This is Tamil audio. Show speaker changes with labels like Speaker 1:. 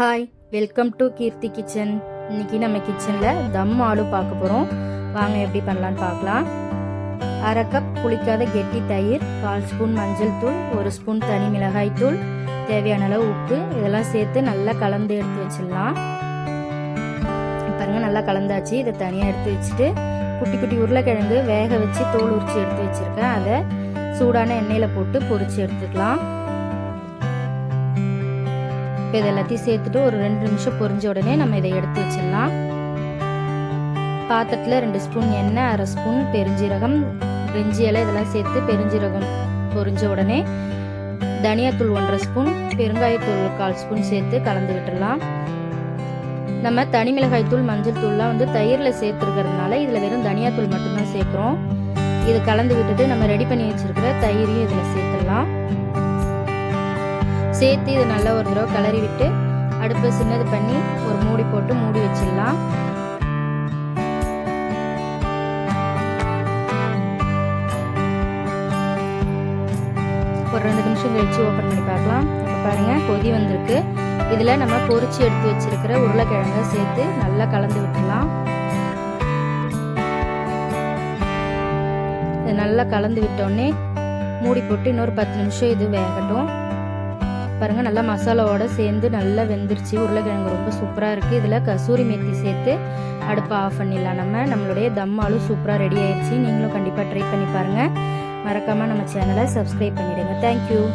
Speaker 1: Hi welcome to Keerthi kitchen இன்னைக்கு நம்ம கிச்சனில் தம் ஆலு பார்க்க போகிறோம் வாங்க எப்படி பண்ணலான்னு பார்க்கலாம். அரை கப் புளிக்காத கெட்டி தயிர் கால் ஸ்பூன் மஞ்சள் தூள் ஒரு ஸ்பூன் தனி மிளகாய் தூள் தேவையான அளவு உப்பு. இதெல்லாம் சேர்த்து நல்லா கலந்து எடுத்து வச்சிடலாம். பாருங்க நல்லா கலந்தாச்சு. இதை தனியாக எடுத்து வச்சுட்டு குட்டி குட்டி உருளைக்கிழங்கு வேக வச்சு தோல் உரிச்சு எடுத்து வச்சுருக்கேன். அதை சூடான எண்ணெயில் போட்டு பொரிச்சு எடுத்துக்கலாம். இப்போ இது எல்லாத்தையும் சேர்த்துட்டு ஒரு ரெண்டு நிமிஷம் பொரிஞ்ச உடனே நம்ம இதை எடுத்து வச்சிடலாம். பாத்திரத்தில் ரெண்டு ஸ்பூன் எண்ணெய் அரை ஸ்பூன் பெருஞ்சீரகம் ரெஞ்சி இலை இதெல்லாம் சேர்த்து பெருஞ்சீரகம் பொரிஞ்ச உடனே தனியாத்தூள் ஒன்றரை ஸ்பூன் பெருங்காயத்தூள் கால் ஸ்பூன் சேர்த்து கலந்து விட்டுடலாம். நம்ம தனி மிளகாய் தூள் மஞ்சள் தூள்லாம் வந்து தயிரில் சேர்த்துருக்கிறதுனால இதில் வெறும் தனியாத்தூள் மட்டும்தான் சேர்க்குறோம். இது கலந்து விட்டுட்டு நம்ம ரெடி பண்ணி வச்சிருக்கிற தயிரையும் இதில் சேர்த்துடலாம். சேர்த்து இதை நல்லா ஒரு தடவை கிளறி விட்டு அடுப்பை சின்னது பண்ணி ஒரு மூடி போட்டு மூடி வச்சிடலாம். ஒரு ரெண்டு நிமிஷம் கழிச்சு ஓப்பன் பண்ணி பார்க்கலாம். இப்போ பாருங்க கொதி வந்திருக்கு. இதில் நம்ம பொரிச்சு எடுத்து வச்சிருக்கிற உருளைக்கிழங்கை சேர்த்து நல்லா கலந்து விட்டுடலாம். இது நல்லா கலந்து விட்டோடனே மூடி போட்டு இன்னொரு பத்து நிமிஷம் இது வேகட்டும். பாருங்கள் நல்லா மசாலாவோட சேர்ந்து நல்லா வெந்துருச்சு. உருளைக்கிழங்கு ரொம்ப சூப்பராக இருக்குது இதில் கசூரி மேத்தி சேர்த்து அடுப்பை ஆஃப் பண்ணிடலாம். நம்ம நம்மளுடைய தம்மாலும் சூப்பராக ரெடி ஆயிடுச்சு. நீங்களும் கண்டிப்பாக ட்ரை பண்ணி பாருங்கள் மறக்காமல் நம்ம சேனலை சப்ஸ்கிரைப் பண்ணிவிடுங்க தேங்க்யூ